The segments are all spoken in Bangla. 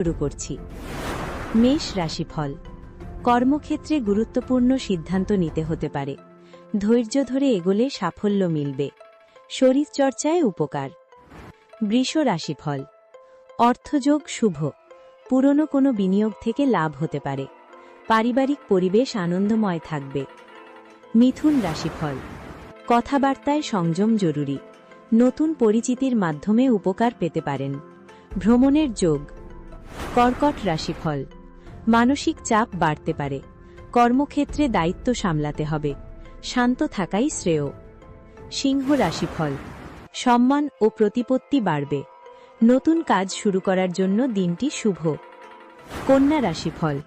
শুরু করছি। মেষ রাশিফল। কর্মক্ষেত্রে গুরুত্বপূর্ণ সিদ্ধান্ত নিতে হতে পারে। ধৈর্য ধরে এগোলে সাফল্য মিলবে। শরীরচর্চায় উপকার। বৃষ রাশিফল। অর্থযোগ শুভ। পুরনো কোনো বিনিয়োগ থেকে লাভ হতে পারে। পারিবারিক পরিবেশ আনন্দময় থাকবে। মিথুন রাশিফল। কথাবার্তায় সংযম জরুরি। নতুন পরিচিতির মাধ্যমে উপকার পেতে পারেন। ভ্রমণের যোগ। কর্কট রাশিফল। মানসিক চাপ বাড়তে পারে। কর্মক্ষেত্রে দায়িত্ব সামলাতে হবে। শান্ত থাকাই শ্রেয়। সিংহ রাশিফল। সম্মান ও প্রতিপত্তি বাড়বে। নতুন কাজ শুরু করার জন্য দিনটি শুভ। কন্যা রাশিফল।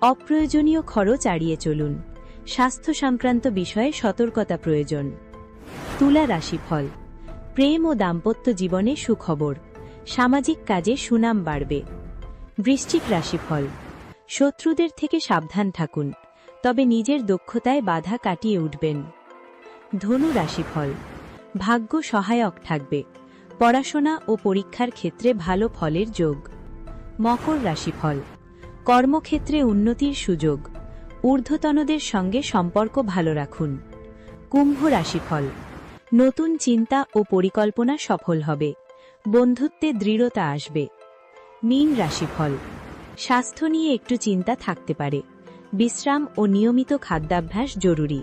অপ্রয়োজনীয় খরচ এড়িয়ে চলুন। স্বাস্থ্য সংক্রান্ত বিষয়ে সতর্কতা প্রয়োজন। তুলা রাশিফল। প্রেম ও দাম্পত্য জীবনে সুখবর। সামাজিক কাজে সুনাম বাড়বে। বৃশ্চিক রাশিফল। শত্রুদের থেকে সাবধান থাকুন, তবে নিজের দক্ষতায় বাধা কাটিয়ে উঠবেন। ধনু রাশিফল। ভাগ্য সহায়ক থাকবে। পড়াশোনা ও পরীক্ষার ক্ষেত্রে ভালো ফলের যোগ। মকর রাশিফল। কর্মক্ষেত্রে উন্নতির সুযোগ। ঊর্ধ্বতনদের সঙ্গে সম্পর্ক ভালো রাখুন। কুম্ভ রাশিফল। নতুন চিন্তা ও পরিকল্পনা সফল হবে। বন্ধুত্বে দৃঢ়তা আসবে। মীন রাশিফল। স্বাস্থ্য নিয়ে একটু চিন্তা থাকতে পারে। বিশ্রাম ও নিয়মিত খাদ্যাভ্যাস জরুরি।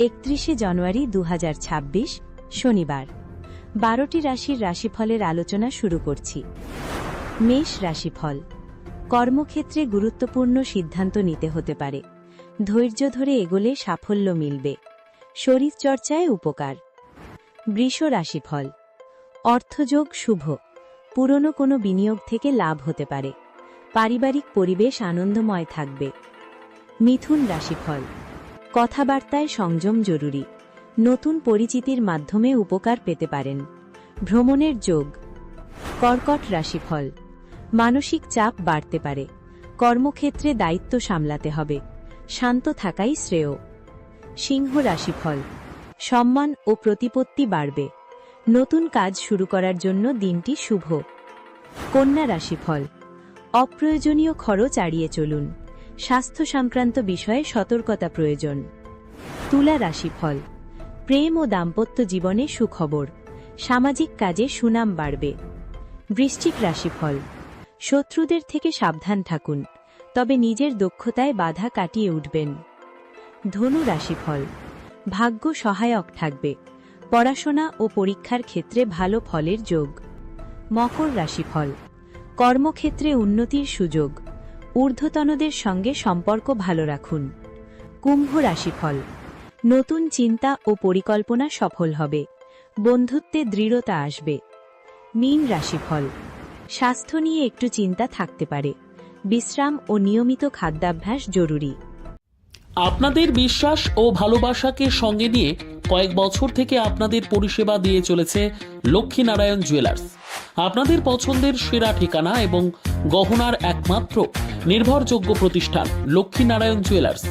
একত্রিশে জানুয়ারি দু হাজার ছাব্বিশ, শনিবার। বারোটি রাশির রাশিফলের আলোচনা শুরু করছি। মেষ রাশিফল। কর্মক্ষেত্রে গুরুত্বপূর্ণ সিদ্ধান্ত নিতে হতে পারে। ধৈর্য ধরে এগোলে সাফল্য মিলবে। শরীরচর্চায় উপকার। বৃষ রাশিফল। অর্থযোগ শুভ। পুরনো কোনো বিনিয়োগ থেকে লাভ হতে পারে। পারিবারিক পরিবেশ আনন্দময় থাকবে। মিথুন রাশিফল। কথাবার্তায় সংযম জরুরি। নতুন পরিচিতির মাধ্যমে উপকার পেতে পারেন। ভ্রমণের যোগ। কর্কট রাশিফল। মানসিক চাপ বাড়তে পারে। কর্মক্ষেত্রে দায়িত্ব সামলাতে হবে। শান্ত থাকাই শ্রেয়। সিংহ রাশিফল। সম্মান ও প্রতিপত্তি বাড়বে। নতুন কাজ শুরু করার জন্য দিনটি শুভ। কন্যা রাশিফল। অপ্রয়োজনীয় খরচ এড়িয়ে চলুন। স্বাস্থ্য সংক্রান্ত বিষয়ে সতর্কতা প্রয়োজন। তুলা রাশিফল। প্রেম ও দাম্পত্য জীবনে সুখবর। সামাজিক কাজে সুনাম বাড়বে। বৃশ্চিক রাশিফল। শত্রুদের থেকে সাবধান থাকুন, তবে নিজের দক্ষতায় বাধা কাটিয়ে উঠবেন। ধনু রাশিফল। ভাগ্য সহায়ক থাকবে। পড়াশোনা ও পরীক্ষার ক্ষেত্রে ভালো ফলের যোগ। মকর রাশিফল। কর্মক্ষেত্রে উন্নতির সুযোগ। ঊর্ধ্বতনদের সঙ্গে সম্পর্ক ভালো রাখুন। কুম্ভ রাশিফল। নতুন চিন্তা ও পরিকল্পনা সফল হবে। বন্ধুত্বে দৃঢ়তা আসবে। মীন রাশিফল। স্বাস্থ্য নিয়ে একটু চিন্তা থাকতে পারে। বিশ্রাম ও নিয়মিত খাদ্যাভ্যাস জরুরি। আপনাদের বিশ্বাস ও ভালোবাসাকে সঙ্গে নিয়ে কয়েক বছর থেকে আপনাদের পরিষেবা দিয়ে চলেছে লক্ষ্মীনারায়ণ জুয়েলার্স। আপনাদের পছন্দের সেরা ঠিকানা এবং গহনার একমাত্র নির্ভরযোগ্য প্রতিষ্ঠান Laxminarayan jewellers.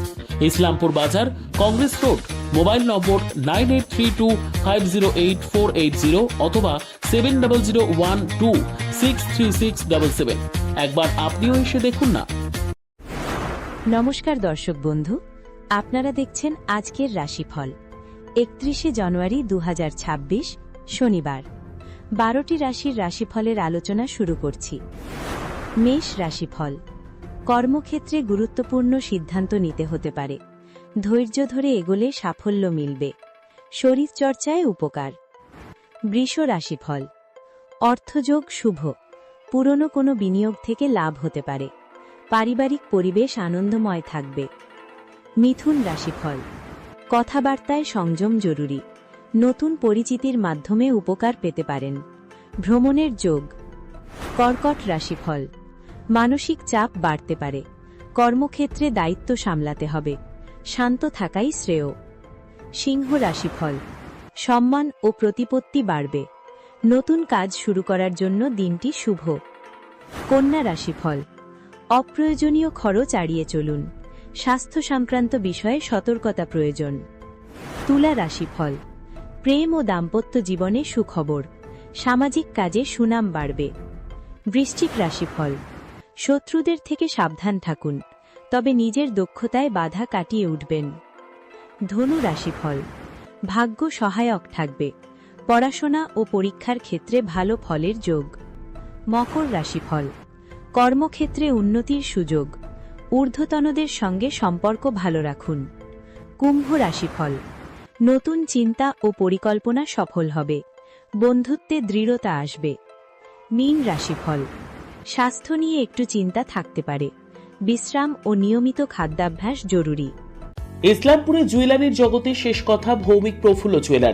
Islampur Bazar, Congress road, mobile number nine eight three two five zero eight four eight zero অথবা seven double zero one two six three six double seven. একবার আপনিও এসে দেখুন না। নমস্কার দর্শক বন্ধু, আপনারা দেখছেন আজকের রাশিফল, একত্রিশে জানুয়ারি দু হাজার ছাব্বিশ শনিবার। বারোটি রাশির রাশিফলের আলোচনা শুরু করছি। মেষ রাশিফল। কর্মক্ষেত্রে গুরুত্বপূর্ণ সিদ্ধান্ত নিতে হতে পারে। ধৈর্য ধরে এগোলে সাফল্য মিলবে। শরীরচর্চায় উপকার। বৃষ রাশিফল। অর্থযোগ শুভ। পুরনো কোনো বিনিয়োগ থেকে লাভ হতে পারে। পারিবারিক পরিবেশ আনন্দময় থাকবে। মিথুন রাশিফল। কথাবার্তায় সংযম জরুরি। নতুন পরিচিতির মাধ্যমে উপকার পেতে পারেন। ভ্রমণের যোগ। কর্কট রাশিফল। মানসিক চাপ বাড়তে পারে। কর্মক্ষেত্রে দায়িত্ব সামলাতে হবে। শান্ত থাকাই শ্রেয়। সিংহ রাশিফল। সম্মান ও প্রতিপত্তি বাড়বে। নতুন কাজ শুরু করার জন্য দিনটি শুভ। কন্যা রাশিফল। অপ্রয়োজনীয় খরচ এড়িয়ে চলুন। স্বাস্থ্য সংক্রান্ত বিষয়ে সতর্কতা প্রয়োজন। তুলা রাশিফল। প্রেম ও দাম্পত্য জীবনে সুখবর। সামাজিক কাজে সুনাম বাড়বে। বৃশ্চিক রাশিফল। শত্রুদের থেকে সাবধান থাকুন, তবে নিজের দক্ষতায় বাধা কাটিয়ে উঠবেন। ধনু রাশিফল। ভাগ্য সহায়ক থাকবে। পড়াশোনা ও পরীক্ষার ক্ষেত্রে ভালো ফলের যোগ। মকর রাশিফল। কর্মক্ষেত্রে উন্নতির সুযোগ। ঊর্ধ্বতনদের সঙ্গে সম্পর্ক ভালো রাখুন। কুম্ভ রাশিফল। নতুন চিন্তা ও পরিকল্পনা সফল হবে। বন্ধুত্বে দৃঢ়তা আসবে। মীন রাশিফল। স্বাস্থ্য নিয়ে একটু চিন্তা থাকতে পারে। বিশ্রাম ও নিয়মিত খাদ্যাভ্যাস জরুরি। ইসলামপুরে জুয়েলারির জগতে শেষ কথা ভৌমিক প্রফুল্ল জুয়েলার।